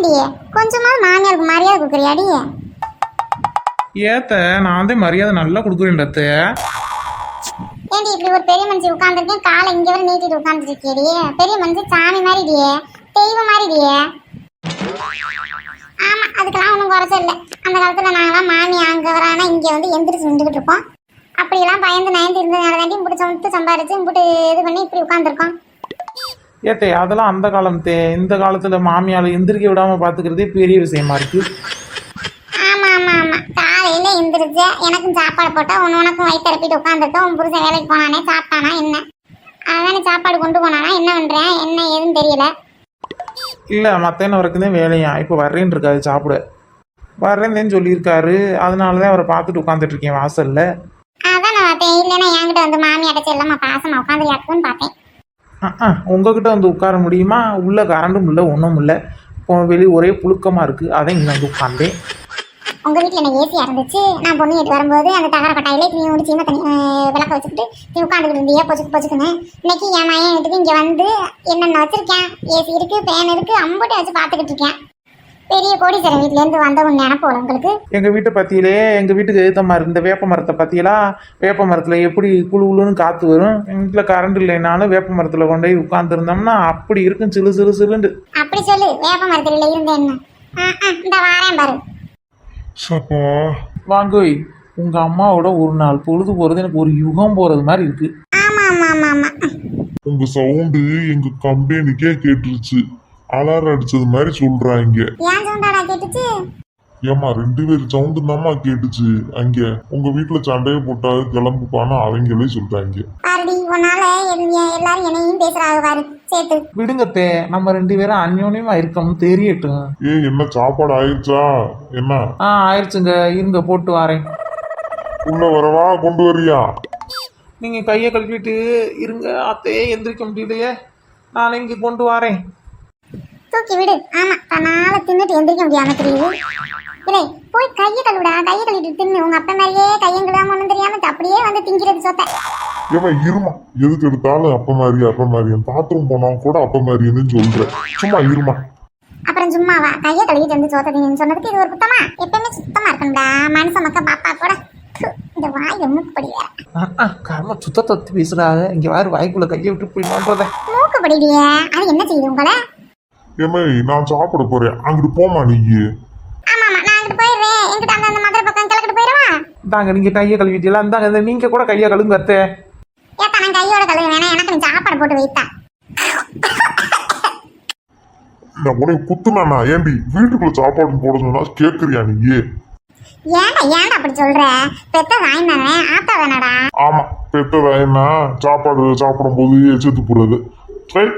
ஏண்டி கொஞ்சமாவது மாமியாருக்கு மரியாதை கொடுக்குறியாடி? ஏத்த நான் தான் மரியாதை நல்லா கொடுக்குறேன் அத்தை. ஏண்டி இப்படி ஒரு பெரிய மனுஷி உட்காந்துருக்கேன் காலை இங்க வரை நீட்டிட்டு உட்காந்துருக்கேடி பெரிய மனுஷி சாமி மாதிரிடியே தெய்வம் மாதிரிடியே? ஆமா அதுக்கெல்லாம் ஒன்றும் குறைச்ச இல்லை. அந்த காலத்துல நாங்களாம் மாமி அங்க வரானா இங்க வந்து எந்திரிச்சு நின்றுகிட்டு இருப்போம். அப்படியெல்லாம் பயந்து நயந்து இருந்ததுனால தாண்டி இப்படி சொத்து சம்பாரிச்சு இப்படி இது பண்ணி இப்படி உட்காந்துருக்கோம் ஏத்தே அதெல்லாம் அந்த காலம் தே இந்த காலத்துல மாமியால எந்திரிக்க விடாம பாத்துக்கிறதே பெரிய விஷயமா இருக்கு. ஆமா ஆமா ஆமா. காலையில எந்திரிச்சு எனக்கும் சாப்பாடு போட்டா உன் உனக்கும் வயிற்று தரப்பிட்டு உட்காந்துருக்கோம் உன் புருஷன் வேலைக்கு போனானே சாப்பிட்டானா என்ன? அதானே சாப்பாடு கொண்டு போனானா என்ன பண்றேன்? என்ன ஏதுன்னு தெரியல. இல்ல மத்தேன வரைக்கும் தான் வேலையா? இப்போ வர்றேன்னு இருக்காது சாப்பிட. வர்றேன்னு சொல்லியிருக்காரு. அதனாலதான் அவரை பார்த்துட்டு உட்காந்துட்டு இருக்கேன் வாசல்ல. அதான் நான் பார்த்தேன். இல்லைன்னா என்கிட்ட வந்து மாமியாட்ட செல்லமா பாசமா உட்காந்து யாக்குன்னு பார்த்தேன். உங்ககிட்ட வந்து உட்கார முடியுமா? உள்ள கரண்டும் இல்லை ஒன்றும் இல்லை. வெளியே ஒரே புழுக்கமாக இருக்குது அதை இங்கே வந்து உட்காந்தேன் உங்கள் வீட்டில் என்ன ஏசியா இருந்துச்சு? நான் பொண்ணு வீட்டு வரும்போது அந்த தகர கொட்டாயிலே நீ ஒரு சின்ன தண்ணி விளக்க வச்சுக்கிட்டு நீ உட்காந்துக்கிட்டு இருந்தியா? பொச்சுக்கு பொச்சுக்குன்னு இன்னைக்கு என் மயன் வீட்டுக்கு இங்கே வந்து என்னென்ன வச்சுருக்கேன்? ஏசி இருக்குது ஃபேன் இருக்குது அம்புட்டு வச்சு பார்த்துக்கிட்டு இருக்கேன். பெரிய கோடீஸ்வரன் வீட்ல இருந்து வந்த ஒரு நினைப்போல உங்களுக்கு? எங்க வீட்டை பத்தியிலே எங்க வீட்டுக்கு எழுத்த மரம் இந்த வேப்ப மரத்தை பத்தியெல்லாம் வேப்ப மரத்துல எப்படி குளு குளுன்னு காத்து வரும். எங்க வீட்டுல கரண்ட் இல்லைனாலும் வேப்ப மரத்துல கொண்டு போய் உட்காந்துருந்தோம்னா அப்படி இருக்கும் சிலு சிலு சிலுண்டு அப்படி சொல்லு வேப்ப மரத்துல இருந்த என்ன? இந்த வாரேன் பாரு. சப்பா. வாங்கோய் உங்க அம்மாவோட ஒரு நாள் பொழுது போறது எனக்கு ஒரு யுகம் போறது மாதிரி இருக்கு. ஆமா ஆமா ஆமா ஆமா. உங்க சவுண்டு எங்க கம்பெனிக்கே கேட்டுருச்சு. அலாரம் அடிச்சது மாதிரி சொல்றாங்க. ஏன் சவுண்டாடா கேட்டுச்சு? ஏமா ரெண்டு பேர் சவுண்டு தாம்மா கேட்டுச்சு. அங்க உங்க வீட்டுல சண்டையை போட்டா கிளம்புப்பான்னு அவங்களே சொல்றாங்க. பாருடி உன்னால எல்- எல்லாரும் என்னையும் பேசுறாங்க பாரு. சேர்த்து விடுங்கத்தே நம்ம ரெண்டு பேரும் அந்யோன்யமா இருக்கோம் தெரியட்டும். ஏ என்ன சாப்பாடு ஆயிடுச்சா என்ன? ஆ ஆயிடுச்சுங்க இருங்க போட்டு வரேன். உள்ள வரவா கொண்டு வரியா? நீங்க கையை கழுவிட்டு இருங்க. அத்தையே எந்திரிக்க முடியலையே. நான் இங்க கொண்டு வரேன். தூக்கி விடு. ஆமா தன்னால தின்னுட்டு எந்திரிக்க முடியாம தெரியுது. இல்லை போய் கையை கழுவிடா கையை கழுவிட்டு தின்னு. உங்க அப்பா மேலேயே கையும் கழுவாம ஒண்ணும் தெரியாம அப்படியே வந்து திங்கிறது சொத்த. ஏமா இருமா. எதுக்கு எடுத்தாலும் அப்ப மாதிரி அப்ப மாதிரி. பாத்ரூம் போனா கூட அப்ப மாதிரின்னு சொல்றேன் சும்மா இருமா. அப்புறம் சும்மாவா? கையை கழுவிட்டு வந்து சோத்த தின்னு. சொன்னதுக்கு இது ஒரு குத்தமா? எப்பவுமே சுத்தமா இருக்கணும்டா. மனுஷ மக்க பாப்பா கூட. இந்த வாய் மூக்குப்படி வேற கர்ம சுத்த தொத்து பேசுறாங்க இங்க வேறு வாய்க்குள்ள கையை விட்டு போய் நோன்றத மூக்குப்படிடியே அது என்ன செய்யுது உங்களை? ஏமே நான் சாப்பிட போறேன். அங்கிட்டு போமா நீ ஆமா ஆமா நான் அங்கிட்டு போயிடுறேன். எங்கிட்ட அந்த அந்த மதுரை பக்கம் கிழக்கிட்டு போயிடவா? இந்தாங்க நீங்க கையை கழுவிட்டீங்களா இந்தாங்க இந்த நீங்க கூட கையை கழுவுங்க அத்தை. ஏத்தா நான் கையோட கழுவு வேணா எனக்கு நீ சாப்பாடு போட்டு வைத்தா. நான் உனக்கு குத்துனானா? ஏண்டி வீட்டுக்குள்ள சாப்பாடு போட சொன்னா கேக்குறியா நீ ஏன்டா ஏன்டா அப்படி சொல்ற? பெத்த வாய் தானே ஆத்தா வேணாடா. ஆமா பெத்ததா என்ன சாப்பாடு சாப்பிடும் போது செத்து போடுறது. ரைட்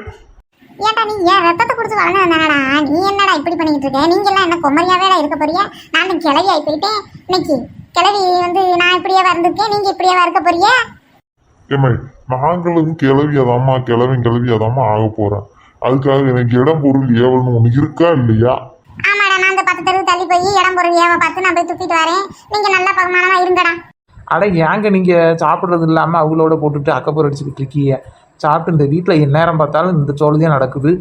ஏன்டா நீ ஏன் ரத்தத்தை குடிச்சு வளர்ந்து வந்தானடா நீ என்னடா இப்படி பண்ணிட்டு இருக்க? நீங்க எல்லாம் என்ன குமரியாவேடா இருக்க போறியா நான் கிளவி ஆகி போயிட்டேன். இன்னைக்கு கிளவி வந்து நான் இப்படியே வந்திருக்கேன் நீங்க இப்படியே இருக்க போறியா ஏமே நாங்களும் கிளவியதாம்மா கிளவன் கிளவியதாம்மா ஆக போறேன் அதுக்காக எனக்கு இடம் பொருள் ஏவல்னு ஒண்ணு இருக்கா இல்லையா? ஆமாடா நான் அந்த பத்து தெருவு தள்ளி போய் இடம் பொருள் ஏவ பார்த்து நான் போய் துப்பிட்டு வரேன். நீங்க நல்ல பகுமானமா இருங்கடா. அட ஏங்க நீங்க சாப்பிட்றது இல்லாம அவங்களோட போட்டுட்டு அக்கப்புறம் அடிச்சுக்கிட்டு இருக்கீங்க. சாப்பிட்டு இந்த வீட்டில் எந்நேரம் பார்த்தாலும் இந்த சோழதையும் நடக்குது.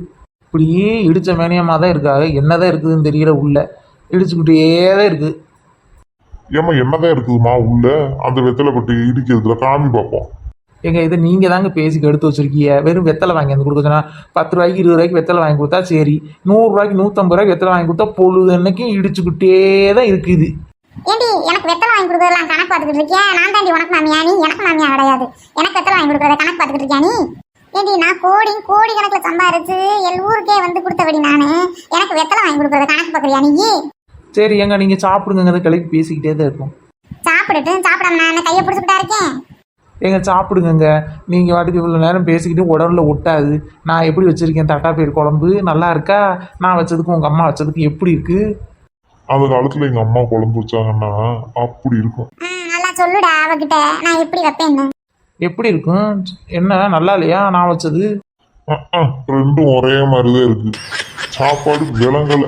இப்படியே இடிச்ச மேனியமாக தான் இருக்காங்க. என்னதான் இருக்குதுன்னு தெரியல உள்ள. இடிச்சுக்கிட்டே தான் இருக்குது ஏமா என்னதான் இருக்குதுமா உள்ள? அந்த வெத்தலை பட்டி இடிக்கிறதுல காமி பார்ப்போம். எங்க இதை நீங்க தாங்க பேசிக்கு எடுத்து வச்சிருக்கீங்க. வெறும் வெத்தலை வாங்கி வந்து கொடுக்க சொன்னா பத்து ரூபாய்க்கு இருபது ரூபாய்க்கு வெத்தலை வாங்கி கொடுத்தா சரி. நூறுரூவாய்க்கு நூற்றம்பது ரூபாய்க்கு வெத்தலை வாங்கி கொடுத்தா பொழுது அன்னைக்கும் இடிச்சுக்கிட்டே தான் இருக்குது. ஏண்டி எனக்கு வெத்தலை வாங்கி கொடுக்கறதெல்லாம் கணக்கு பார்த்துக்கிட்டு இருக்கியா? நான் தாண்டி உனக்கு மாமியா நீ எனக்கு மாமியா கிடையாது. எனக்கு வெத்தலை வாங்கி கொடுக்கறத கணக்கு பார்த்துக்கிட்டு இருக்கியா நீ? ஏண்டி நான் கோடி கோடி கணக்கில் சம்பாரிச்சு எல் ஊருக்கே வந்து கொடுத்தபடி நானு. எனக்கு வெத்தலை வாங்கி கொடுக்கறத கணக்கு பார்க்குறியா நீ? சரி எங்க நீங்க சாப்பிடுங்கிறத கிளப்பி பேசிக்கிட்டே தான் இருக்கும் சாப்பிட்டுட்டு சாப்பிடாம நான் கையை பிடிச்சிக்கிட்டா இருக்கேன்? ஏங்க சாப்பிடுங்கங்க. நீங்கள் வாட்டுக்கு இவ்வளோ நேரம் பேசிக்கிட்டு உடம்புல ஒட்டாது. நான் எப்படி வச்சுருக்கேன்? தட்டாப்பயிர் குழம்பு நல்லா இருக்கா? நான் வச்சதுக்கும் உங்கள் அம்மா வச்சதுக்கும் எப்படி இருக்குது அந்த காலத்துல எங்க அம்மா குழம்பு வச்சாங்கன்னா அப்படி இருக்கும். ம், நல்லா சொல்லுடா அவகிட்ட. நான் எப்படி வைப்பேன்னு? எப்படி இருக்கும்? என்ன நல்லா இல்லையா? நான் வச்சது? ரெண்டும் ஒரே மாதிரிதான் இருக்கு. சாப்பாடு விலங்கல